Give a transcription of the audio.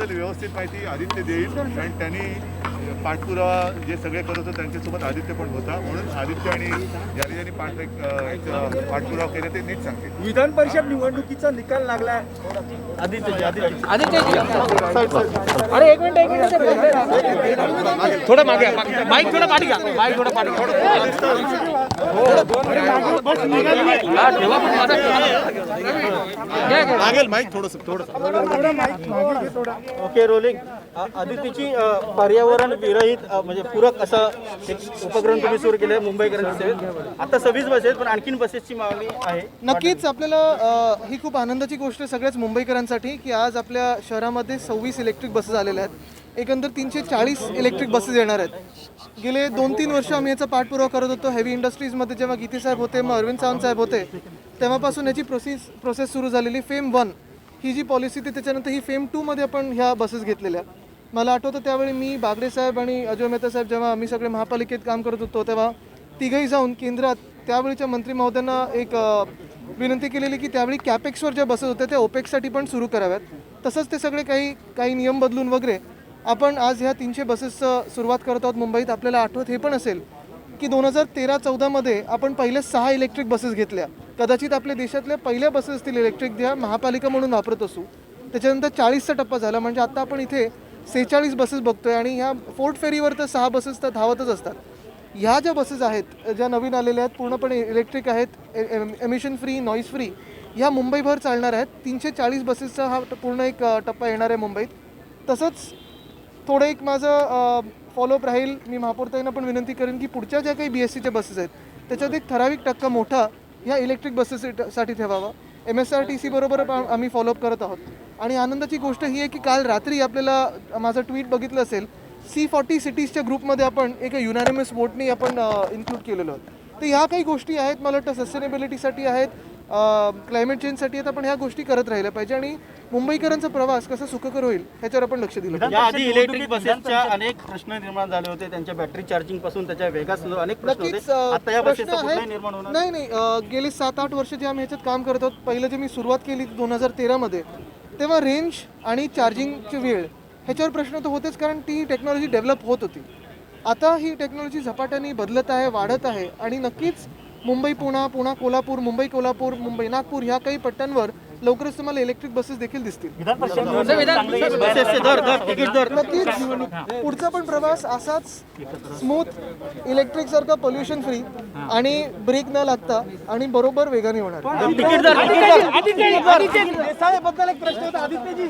बद्दल व्यवस्थित माहिती आदित्य देईल. कारण त्यांनी पाठपुरावा जे सगळे करत होते त्यांच्यासोबत आदित्य पण होता. म्हणून आदित्य आणि ज्याने ज्यांनी पाठ पाठपुरावा केला ते नीट सांगतील. विधान परिषद निवडणुकीचा निकाल लागलाय. आदित्यजी आदित्य. अरे एक मिनिट एक मिनिट. थोडं मागे माईक थोडं पाठी घ्या. माईक थोडं पाठी घ्या हा. लागेल माहीत थोडंसं थोडंसं. Okay rolling. आ- आदित्यची अ, पर्यावरण विरहित म्हणजे पूरक असा एक उपक्रम तुम्ही सुरू केला मुंबईकरांच्या सेवेत. आता सव्वीस बस आहेत पण आणखीन बसेसची मागणी आहे. नक्कीच आपल्याला ही खूप आनंदाची गोष्ट आहे सगळ्याच मुंबईकरांसाठी की आज आपल्या शहरामध्ये सव्वीस इलेक्ट्रिक बसेस आलेल्या आहेत. एकंदर तीनशे चाळीस इलेक्ट्रिक बसेस येणार आहेत. गेले दोन तीन वर्ष आम्ही याचा पाठपुरावा करत होतो. हेवी इंडस्ट्रीजमध्ये जेव्हा गीते साहेब होते मग अरविंद सावंत साहेब होते तेव्हापासून याची प्रोसेस प्रोसेस सुरू झालेली. फेम वन ही जी पॉलिसी ती त्याच्यानंतर ही फेम टूमध्ये आपण ह्या बसेस घेतलेल्या. मला आठवतं त्यावेळी मी बागडे साहेब आणि अजय मेहता साहेब जेव्हा आम्ही सगळे महापालिकेत काम करत होतो तेव्हा तिघही जाऊन केंद्रात त्यावेळीच्या मंत्री महोदयांना एक विनंती केलेली की त्यावेळी कॅपेक्सवर ज्या बसेस होत्या त्या ओपेक्ससाठी पण सुरू कराव्यात. तसंच ते सगळे काही काही नियम बदलून वगैरे आपण आज ह्या तीनशे बसेसचं सुरुवात करत आहोत मुंबईत. आपल्याला आठवत हे पण असेल की दोन हजार तेरा चौदामध्ये आपण पहिल्या सहा इलेक्ट्रिक बसेस घेतल्या. कदाचित आपल्या देशातल्या पहिल्या बसेस असतील इलेक्ट्रिक ज्या महापालिका म्हणून वापरत असू. त्याच्यानंतर चाळीसचा टप्पा झाला. म्हणजे आता आपण इथे सेहेचाळीस बसेस बघतोय आणि ह्या फोर्ट फेरीवर तर सहा बसेस तर धावतच असतात. ह्या ज्या बसेस आहेत ज्या नवीन आलेल्या आहेत पूर्णपणे इलेक्ट्रिक आहेत एमिशन फ्री नॉईज फ्री ह्या मुंबईभर चालणार आहेत. तीनशे चाळीस बसेसचा हा पूर्ण एक टप्पा येणार आहे मुंबईत. तसंच थोडं एक माझं फॉलोअप राहील. मी महापौरताईंना पण विनंती करेन की पुढच्या ज्या काही बी एस सीच्या बसेस आहेत त्याच्यात एक ठराविक टक्का मोठा ह्या इलेक्ट्रिक बसेससाठी ठेवावा. M S R T C बरोबर आम्ही फॉलोअप करत आहोत. आणि आनंदाची गोष्ट ही आहे की काल रात्री आपल्याला माझं ट्विट बघितलं असेल सी फॉर्टी सिटीजच्या ग्रुपमध्ये आपण एका युनानिमस वोटनी आपण इन्क्लूड केलेलो आहोत तर ह्या काही गोष्टी आहेत मला वाटतं सस्टेनेबिलिटीसाठी आहेत. क्लायमेट चेंजसाठी आहेत आपण ह्या गोष्टी करत राहिल्या पाहिजे आणि मुंबईकरांचा प्रवास कसा सुखकर होईल ह्याच्यावर आपण लक्ष दिलं पाहिजे. या आधी इलेक्ट्रिक बसेसच्या अनेक प्रश्न निर्माण झाले होते त्यांच्या बॅटरी चार्जिंगपासून त्याच्या वेगासह अनेक प्रश्न नक्कीच होते अ, आता या प्रश्न बसेसचा कुठलाही आहेत. निर्माण होणार नाही नाही अ, गेली सात आठ वर्ष जे आम्ही ह्याच्यात काम करत आहोत पहिलं जे मी सुरुवात केली दोन हजार तेरामध्ये तेव्हा रेंज आणि चार्जिंगची वेळ ह्याच्यावर प्रश्न तर होतेच कारण ती टेक्नॉलॉजी डेव्हलप होत होती आता ही टेक्नॉलॉजी झपाट्याने बदलत आहे वाढत आहे आणि नक्कीच मुंबई पुणा पुणा कोल्हापूर मुंबई कोल्हापूर मुंबई नागपूर ह्या काही पट्ट्यांवर लवकरच तुम्हाला इलेक्ट्रिक बसेस देखील दिसतील. नक्कीच पुढचा पण प्रवास असाच स्मूथ इलेक्ट्रिक सारखा पोल्युशन फ्री आणि ब्रेक न लागता आणि बरोबर वेगाने होणार. तिकीट एक प्रश्न होता आदित्यजी